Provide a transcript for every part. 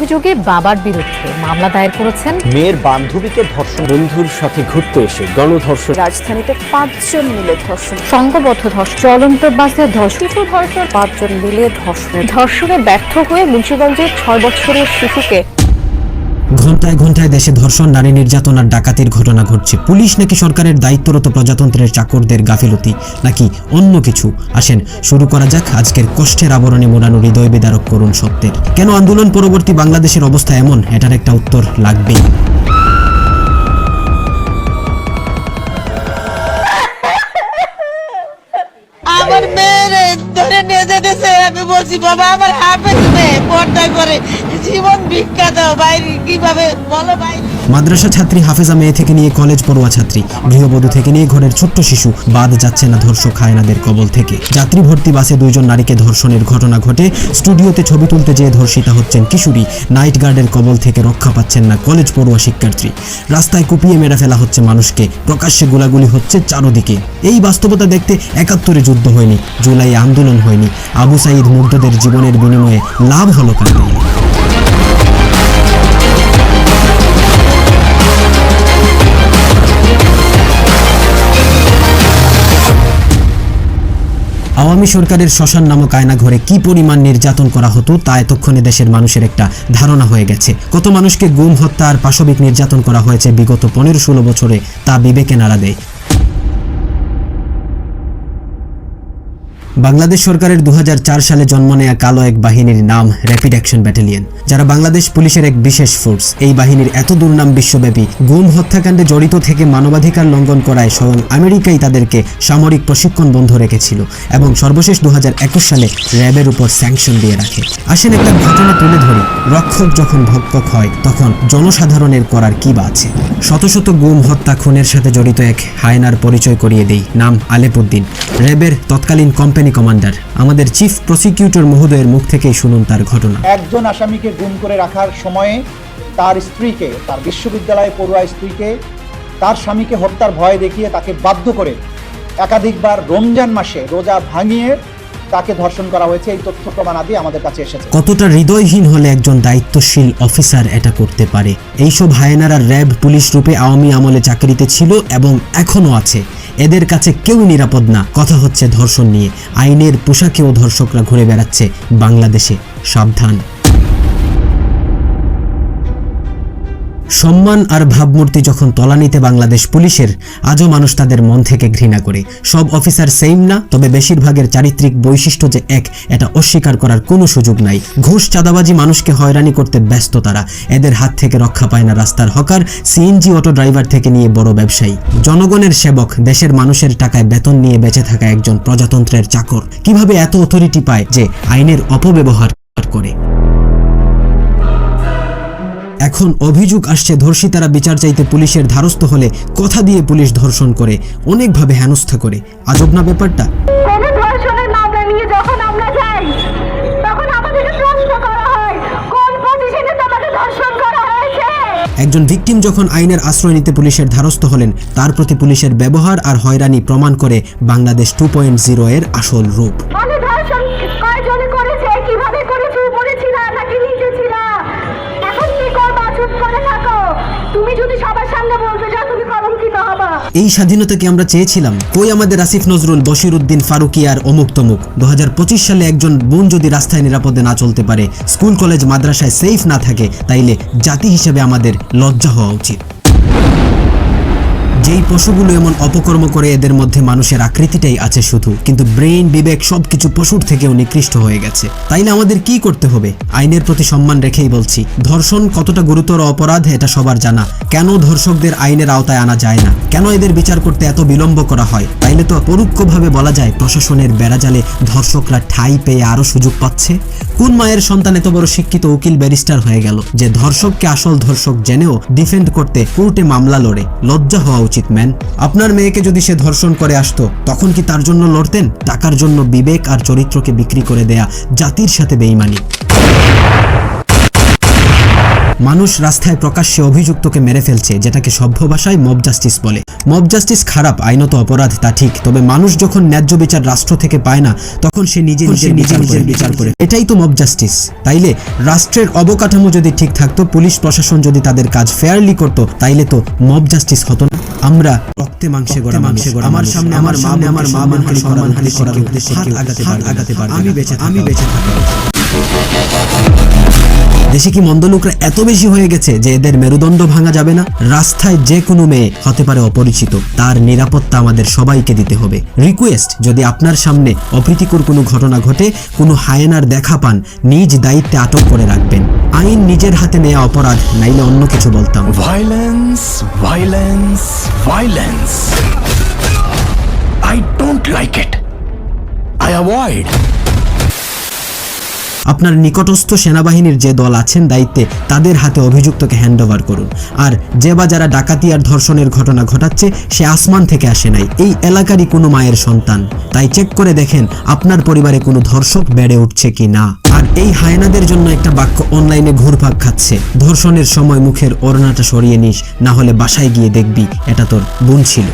অভিযোগে বাবার বিরুদ্ধে মামলা দায়ের করেছেন মেয়ের বান্ধবীকে ধর্ষণ বন্ধুর সাথে ঘুরতে এসে গণধর্ষণ। রাজধানীতে পাঁচজন মিলে ধর্ষণ। সংঘবদ্ধ ধর্ষণ চলন্ত বাসে ধর্ষণ। শিশু ধর্ষণ পাঁচজন মিলে ধর্ষণ। ধর্ষণে ব্যর্থ হয়ে মুন্সিগঞ্জের ছয় বছরের শিশুকে ঘন্টায় ঘন্টায় দেশে ধর্ষণ, নারী নির্যাতন আর ডাকাতির ঘটনা ঘটছে। পুলিশ নাকি সরকারের দায়িত্বরত প্রজাতন্ত্রের চাকরদের গাফিলতি? নাকি অন্য কিছু? আসেন, শুরু করা যাক আজকের কষ্টের আবরণে মোড়ানো হৃদয় বিদারক করুন সত্যের। কেন আন্দোলন পরবর্তী বাংলাদেশের অবস্থা এমন? এটার একটা উত্তর লাগবেই। আমার ধরে নিয়ে যেতেছে, আমি বলছি, বাবা, আমার হাফেজ মেয়ে, পর্দায় করে জীবন দাও বাইরে কীভাবে? বলো বাইরে। মাদ্রাসা ছাত্রী হাফেজা মেয়ে থেকে নিয়ে কলেজ পড়ুয়া ছাত্রী। গৃহবধূ থেকে নিয়ে ঘরের ছোট্ট শিশু। বাদ যাচ্ছে না ধর্ষক হায়নাদের কবল থেকে। যাত্রী ভর্তি বাসে দুইজন নারীকে ধর্ষণের ঘটনা ঘটে। স্টুডিওতে ছবি তুলতে যেয়ে ধর্ষিতা হচ্ছেন কিশোরী। নাইট গার্ডের কবল থেকে রক্ষা পাচ্ছেন না কলেজ পড়ুয়া শিক্ষার্থী। রাস্তায় কুপিয়ে মেরে ফেলা হচ্ছে মানুষকে। প্রকাশ্যে গোলাগুলি হচ্ছে চারোদিকে। এই বাস্তবতা দেখতে একাত্তরে যুদ্ধ হয়নি। জুলাই আন্দোলন হয়নি। আবু সাইদ মুগ্ধদের জীবনের বিনিময়ে লাভ হলো কান্দি আওয়ামী সরকারের শ্মশান নামক আয়না ঘরে কি পরিমাণ নির্যাতন করা হতো তা এতক্ষণে দেশের মানুষের একটা ধারণা হয়ে গেছে। কত মানুষকে গুম, হত্যা আর পাশবিক নির্যাতন করা হয়েছে বিগত পনেরো ষোলো বছরে তা বিবেকে নাড়া দেয়। বাংলাদেশ সরকারের দু হাজার চার সালে জন্ম নেয়া কালো এক বাহিনীর নাম র্যাপিড অ্যাকশন ব্যাটালিয়ন যারা বাংলাদেশ পুলিশের এক বিশেষ ফোর্স এই বাহিনীর এত দুর্নাম বিশ্বব্যাপী, গুম হত্যাকাণ্ডে জড়িত থেকে মানবাধিকার লঙ্ঘন করায় স্বয়ং আমেরিকাই তাদেরকে সামরিক প্রশিক্ষণ বন্ধ রেখেছিল এবং সর্বশেষ দু হাজার একুশ সালে র্যাবের উপর স্যাংশন দিয়ে রাখে। আসেন একটা ঘটনা তুলে ধরি। রক্ষক যখন ভক্ষক হয়, তখন জনসাধারণের করার কি বা আছে? শত শত গুম হত্যা খুনের সাথে জড়িত এক হায়নার পরিচয় করিয়ে দেই। নাম আলেপুদ্দিন। র্যাবের তৎকালীন কোম্পানি কমান্ডার আমাদের চিফ প্রসিকিউটর মহোদয়ের মুখ থেকেই শুনুন তার ঘটনা। একজন আসামিকে গুম করে রাখার সময়ে তার স্ত্রীকে তার বিশ্ববিদ্যালয়ে পড়ুয়া স্ত্রীকে তার স্বামীকে হত্যার ভয় দেখিয়ে তাকে বাধ্য করে একাধিকবার রমজান মাসে রোজা ভাঙিয়ে তাকে ধর্ষণ করা হয়েছে। এই তথ্য প্রমাণাদি আমাদের কাছে এসেছে। কতটা হৃদয়হীন হলে একজন দায়িত্বশীল অফিসার এটা করতে পারে? এইসব হায়নারা র্যাব পুলিশ রূপে আওয়ামী আমলে চাকরিতে ছিল এবং এখনও আছে। এদের কাছে কেউ নিরাপদ না। কথা হচ্ছে ধর্ষণ নিয়ে। আইনের পোশাকেও ধর্ষকরা ঘুরে বেড়াচ্ছে। বাংলাদেশে সাবধান। সম্মান আর ভাবমূর্তি যখন তলানিতে বাংলাদেশ পুলিশের, আজও মানুষ তাদের মন থেকে ঘৃণা করে। সব অফিসার সেম না, তবে বেশিরভাগের চারিত্রিক বৈশিষ্ট্য যে এক, এটা অস্বীকার করার কোনো সুযোগ নাই। ঘুষ চাঁদাবাজি মানুষকে হয়রানি করতে ব্যস্ত তারা। এদের হাত থেকে রক্ষা পায় না রাস্তার হকার সিএনজি অটো ড্রাইভার থেকে নিয়ে বড় ব্যবসায়ী। জনগণের সেবক, দেশের মানুষের টাকায় বেতন নিয়ে বেঁচে থাকা একজন প্রজাতন্ত্রের চাকর। কীভাবে এত অথরিটি পায় যে আইনের অপব্যবহার করে? এখন অভিযোগ আসছে ধর্ষিতারা বিচার চাইতে পুলিশের ধারস্থ হলে কথা দিয়ে পুলিশ ধর্ষণ করে অনেকভাবে হেনস্থা করে। আজব না ব্যাপারটা? একজন ভিকটিম যখন আইনের আশ্রয় নিতে পুলিশের ধারস্থ হলেন তার প্রতি পুলিশের ব্যবহার আর হয়রানি প্রমাণ করে বাংলাদেশ টু পয়েন্ট জিরো এর আসল রূপ আমি ধর্ষণ কয়জনে করেছে কীভাবে করেছে উপরে ছিল নাকি নিচে ছিল এখন কি করবা চুপ করে থাকো তুমি যদি সবার সামনে বলতে যাও তুমি কলঙ্কিত হবা এই স্বাধীনতা কি আমরা চেয়েছিলাম। কই আমাদের আসিফ নজরুল, বশির উদ্দিন, ফারুকি আর অমুক তমুক? দু হাজার পঁচিশ সালে একজন বোন যদি রাস্তায় নিরাপদে না চলতে পারে, স্কুল, কলেজ, মাদ্রাসায় সেফ না থাকে, তাইলে জাতি হিসেবে আমাদের লজ্জা হওয়া উচিত। যেই পশুগুলো এমন অপকর্ম করে, এদের মধ্যে মানুষের আকৃতিটাই আছে শুধু। কিন্তু ব্রেন বিবেক সবকিছু পশুর থেকেও নিকৃষ্ট হয়ে গেছে। তাইলে আমাদের কি করতে হবে? আইনের প্রতি সম্মান রেখেই বলছি, ধর্ষণ কতটা গুরুতর অপরাধ, এটা সবার জানা। কেন ধর্ষকদের আইনের আওতায় আনা যায় না? কেন এদের বিচার করতে এত বিলম্ব করা হয়? তাইলে তো পরোক্ষভাবে বলা যায় প্রশাসনের বেড়াজালে ধর্ষকরা ঠাঁই পেয়ে আরও সুযোগ পাচ্ছে। কোন মায়ের সন্তান এত বড় শিক্ষিত উকিল ব্যারিস্টার হয়ে গেল যে ধর্ষককে আসল ধর্ষক জেনেও ডিফেন্ড করতে কোর্টে মামলা লড়ে? লজ্জা হওয়া উচিত, ম্যান। আপনার মেয়েকে যদি সে ধর্ষণ করে আসতো, তখন কি তার জন্য লড়তেন? টাকার জন্য বিবেক আর চরিত্রকে বিক্রি করে দেয়া জাতির সাথে বেইমানি। মানুষ রাস্তায় প্রকাশ্যে অভিযুক্তকে মেরে ফেলছে যেটাকে সভ্য ভাষায় মব জাস্টিস বলে। মব জাস্টিস খারাপ আইনত অপরাধ তা ঠিক তবে মানুষ যখন ন্যায্য বিচার রাষ্ট্র থেকে পায় না তখন সে নিজে নিজের বিচার নিজের বিচার করে। এটাই তো মব জাস্টিস। তাইলে রাষ্ট্রের অবকাঠামো যদি ঠিক থাকতো পুলিশ প্রশাসন যদি তাদের কাজ ফেয়ারলি করতো তাইলে তো মব জাস্টিস হতো না। আমরা রক্তে মাংসে গড়া মাংসে গড়া আমার সামনে আমার সামনে আমার মা মানহানি সম্মানহানি করার উদ্দেশ্যে কেউ আগাতে পারবে আমি বেঁচে আমি বেঁচে থাকা দেশে কি মন্দ লোকরা এত বেশি হয়ে গেছে যে এদের মেরুদণ্ড ভাঙা যাবে না রাস্তায় যে কোনো মেয়ে হতে পারে অপরিচিত তার নিরাপত্তা আমাদের সবাইকে দিতে হবে রিকোয়েস্ট যদি আপনার সামনে অপ্রীতিকর কোনো ঘটনা ঘটে কোনো হায়েনার দেখা পান নিজ দায়িত্বে আটক করে রাখবেন আইন নিজের হাতে নেওয়া অপরাধ নাইলে অন্য কিছু বলতাম Violence, violence, violence. I don't like it. I avoid. আপনার নিকটস্থ সেনাবাহিনীর যে দল আছেন দায়িত্বে তাদের হাতে অভিযুক্তকে হ্যান্ডওভার করুন। আর যে বা যারা ডাকাতি আর ধর্ষণের ঘটনা ঘটাচ্ছে, সে আসমান থেকে আসে নাই। এই এলাকারই কোনো মায়ের সন্তান। তাই চেক করে দেখেন, আপনার পরিবারে কোনো ধর্ষক বেড়ে উঠছে কি না। আর এই হায়নাদের জন্য একটা বাক্য অনলাইনে ঘুরপাক খাচ্ছে। ধর্ষণের সময় মুখের ওড়নাটা সরিয়ে নিস, না হলে বাসায় গিয়ে দেখবি, এটা তোর বোন ছিল।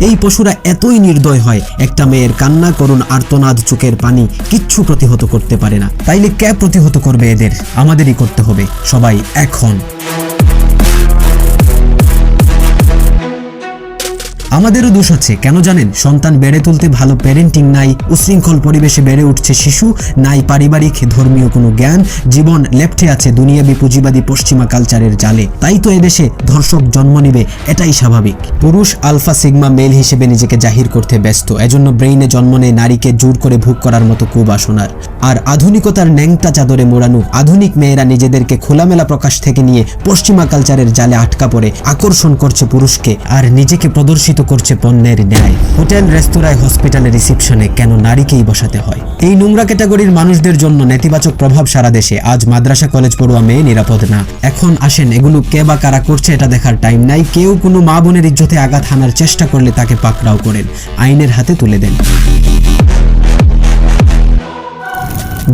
এই পশুরা এতই নির্দয় হয়, একটা মেয়ের কান্না করুন আর্তনাদ চোখের পানি কিচ্ছু প্রতিহত করতে পারে না। তাইলে কে প্রতিহত করবে এদের? আমাদেরই করতে হবে। সবাই এখন আমাদেরও দোষ আছে। কেন জানেন? সন্তান বেড়ে তুলতে ভালো প্যারেন্টিং নাই, উশৃঙ্খল পরিবেশে বেড়ে উঠছে শিশু, নাই পারিবারিক, ধর্মীয় কোনো জ্ঞান, জীবন লেপ্টে আছে দুনিয়াবি পুঁজিবাদী পশ্চিমা কালচারের জালে। তাই তো এদেশে ধর্ষক জন্ম নিবে, এটাই স্বাভাবিক। পুরুষ আলফা সিগমা মেল হিসেবে নিজেকে জাহির করতে ব্যস্ত, এজন্য ব্রেইনে জন্ম নেয় নারীকে জোর করে ভোগ করার মতো কুবাসনার। আর আধুনিকতার ন্যাংটা চাদরে মোড়ানো আধুনিক মেয়েরা নিজেদেরকে খোলামেলা প্রকাশ থেকে নিয়ে পশ্চিমা কালচারের জালে আটকা পড়ে, আকর্ষণ করছে পুরুষকে, আর নিজেকে প্রদর্শিত করছে পণ্যের ন্যায়। হোটেল রেস্তোরাঁয় হসপিটালে রিসেপশনে কেন নারীকেই বসাতে হয়? এই নোংরা ক্যাটাগরির মানুষদের জন্য নেতিবাচক প্রভাব সারা দেশে। আজ মাদ্রাসা, কলেজ পড়ুয়া মেয়ে নিরাপদ না। এখন আসেন, এগুলো কে বা কারা করছে এটা দেখার টাইম নাই। কেউ কোনো মা বোনের ইজ্জতে আঘাত হানার চেষ্টা করলে তাকে পাকড়াও করেন। আইনের হাতে তুলে দেন।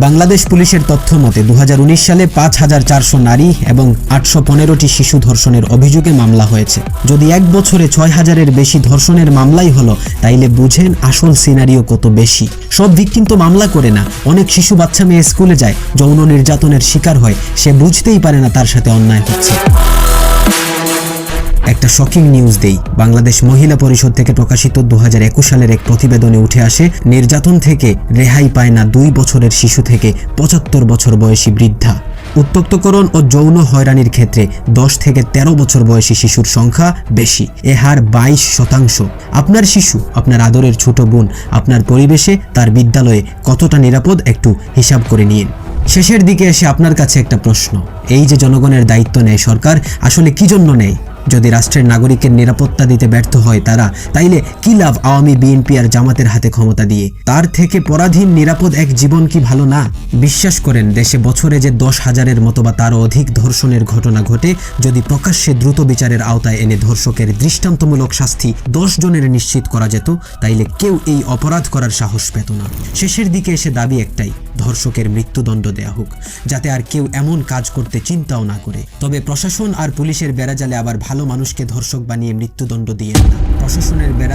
বাংলাদেশ পুলিশের তথ্য মতে দু হাজার উনিশ সালে পাঁচ হাজার চারশো নারী এবং আটশো পনেরোটি শিশু ধর্ষণের অভিযোগে মামলা হয়েছে। যদি এক বছরে ছয় হাজারের বেশি ধর্ষণের মামলাই হলো, তাইলে বুঝেন আসল সিনারিও কত বেশি। সব ভিকটিম তো মামলা করে না। অনেক শিশু বাচ্চা মেয়ে স্কুলে যায়, যৌন নির্যাতনের শিকার হয়, সে বুঝতেই পারে না তার সাথে অন্যায় হচ্ছে। একটা শকিং নিউজ দেই। বাংলাদেশ মহিলা পরিষদ থেকে প্রকাশিত দু হাজার একুশ সালের এক প্রতিবেদনে উঠে আসে, নির্যাতন থেকে রেহাই পায় না দুই বছরের শিশু থেকে পঁচাত্তর বছর বয়সী বৃদ্ধা। উত্তক্তকরণ ও যৌন হয়রানির ক্ষেত্রে দশ থেকে ১৩ বছর বয়সী শিশুর সংখ্যা বেশি। এ হার বাইশ শতাংশ। আপনার শিশু, আপনার আদরের ছোট বোন, আপনার পরিবেশে তার বিদ্যালয়ে কতটা নিরাপদ একটু হিসাব করে নিন। শেষের দিকে এসে আপনার কাছে একটা প্রশ্ন। এই যে জনগণের দায়িত্ব নেয় সরকার, আসলে কি জন্য নেয়? যদি রাষ্ট্রের নাগরিকের নিরাপত্তা দিতে ব্যর্থ হয় তারা, তাইলে কি লাভ আওয়ামী বিএনপি আর জামাতের হাতে ক্ষমতা দিয়ে? তার থেকে পরাধীন, নিরাপদ এক জীবন কি ভালো না? বিশ্বাস করেন, দেশে বছরে যে দশ হাজারের মতো বা তারও অধিক ধর্ষণের ঘটনা ঘটে, যদি প্রকাশ্যে দ্রুত বিচারের আওতায় এনে ধর্ষকের দৃষ্টান্তমূলক শাস্তি দশ জনের নিশ্চিত করা যেত, তাইলে কেউ এই অপরাধ করার সাহস পেত না। শেষের দিকে এসে দাবি একটাই, ধর্ষকের মৃত্যুদণ্ড দেয়া হোক, যাতে আর কেউ এমন কাজ করতে চিন্তাও না করে। তবে প্রশাসন আর পুলিশের বেড়াজালে আবার ভালো মানুষকে ধর্ষক বানিয়ে মৃত্যুদণ্ড দিয়ে না প্রশাসনের বেড়া